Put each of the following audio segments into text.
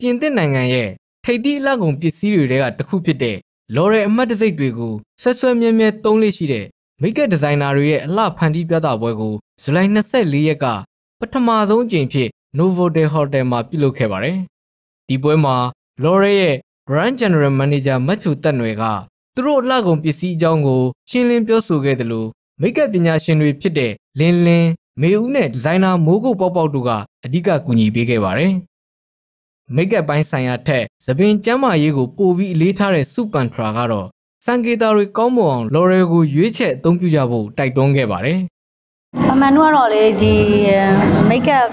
ပြင်သစ်နိုင်ငံရဲ့ထိပ်သီးအလှကုန်ပစ္စည်းတွေကတစ်ခုဖြစ်တဲ့လော်ရယ်အမှတ်တစိတ်တွေကိုဆက်ဆွဲမြဲမြဲသုံးလေးရှိတဲ့မိတ်ကပ်ဒီဇိုင်နာတွေရဲ့အလှဖန်တီးပြသပွဲကိုဇူလိုင်24ရက်ကပထမဆုံးအကြိမ်ဖြစ် Novotel Hotel မှာပြုလုပ်ခဲ့ပါတယ်။ဒီပွဲမှာ L'Oreal ရဲ့ Brand General Manager မတ်ချူတက်နွယ်ကသူတို့အလှကုန်ပစ္စည်းအကြောင်းကိုရှင်းလင်းပြောဆိုခဲ့တယ်လို့မိတ်ကပ်ပညာရှင်တွေဖြစ်တဲ့လင်းလင်းမေဦးနဲ့ဒီဇိုင်နာမိုးကုတ်ပေါက်ပေါက်တို့ကအဓိကကူညီပေးခဲ့ပါတယ်။ မိတ်ကပ်ပိုင်းဆိုင်ရာထက်သပင်ကျမ်းမာရေးကိုပိုပြီးအလေးထားတဲ့စုပန်ထရာကတော့စံကေတာတွေကောင်းမွန်အောင်လော်ရယ်ကိုရွေးချယ်အသုံးပြုကြဖို့တိုက်တွန်းခဲ့ပါတယ်။အမှန်တော့ကတော့လေဒီမိတ်ကပ်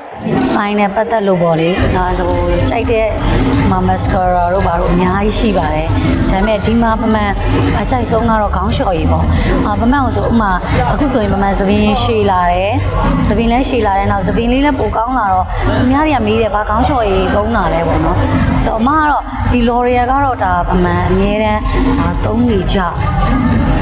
ပိုင်းနဲ့ပတ်သက်လို့ပေါ့လေဒါဟိုကြိုက်တဲ့ မမစကာရာတို့ဘာလို့အများကြီးရှိပါတယ်ဒါပေမဲ့ဒီမှာပမှန်အကြိုက်ဆုံးကတော့ခေါင်းလျှော်ရည်ပေါ့အာပမှန်ကိုဆိုဥမာအခုဆိုရင်ပမှန်သပင်းရှည်လာတယ်သပင်းလည်းရှည်လာတယ်နောက်သပင်းလေးလည်းပိုကောင်းလာတော့သူများတွေကမေးတယ်ဘာခေါင်းလျှော်ရည်သုံးတာလဲပေါ့နော်ဆိုတော့အမကတော့ဒီ L'Oreal ကတော့ဒါပမှန်အမြဲတမ်းဒါသုံးနေကြ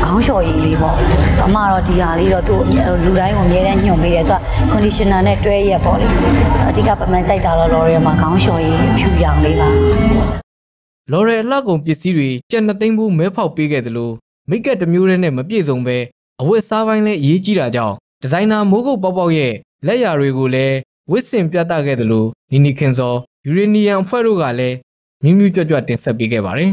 ခေါင်းလျှော်ရည်လေးပေါ့ဆိုတော့အမကတော့ဒီဟာလေးတော့သူ့လူတိုင်းကိုအမြဲတမ်းညွှန်ပေးတယ်သူက conditioner နဲ့တွဲရက်ပေါ့လေဆိုတော့အဓိကပမှန်ကြိုက်တာတော့ L'Oreal မှာခေါင်းလျှော်ရည်ဖြူရောင်လေးပါလော်ရယ်အလှကုန်ပစ္စည်းတွေကြက်နှစ်သိန်းဘူးမဲဖောက်ပေးခဲ့တယ်လို့မိတ်ကပ်တစ်မျိုးတည်းနဲ့မပြည့်စုံပဲအဝတ်စားပိုင်းလည်းအရေးကြီးတာကြောင့်ဒီဇိုင်နာမိုးကုတ်ပေါက်ပေါက်ရဲ့လက်ရာတွေကိုလည်းဝစ်စင်ပြသခဲ့တယ်လို့နီနီခင်စောယူရေနီယံအဖွဲ့တို့ကလည်းမြူးမြူးကြွကြွတင်ဆက်ပေးခဲ့ပါတယ်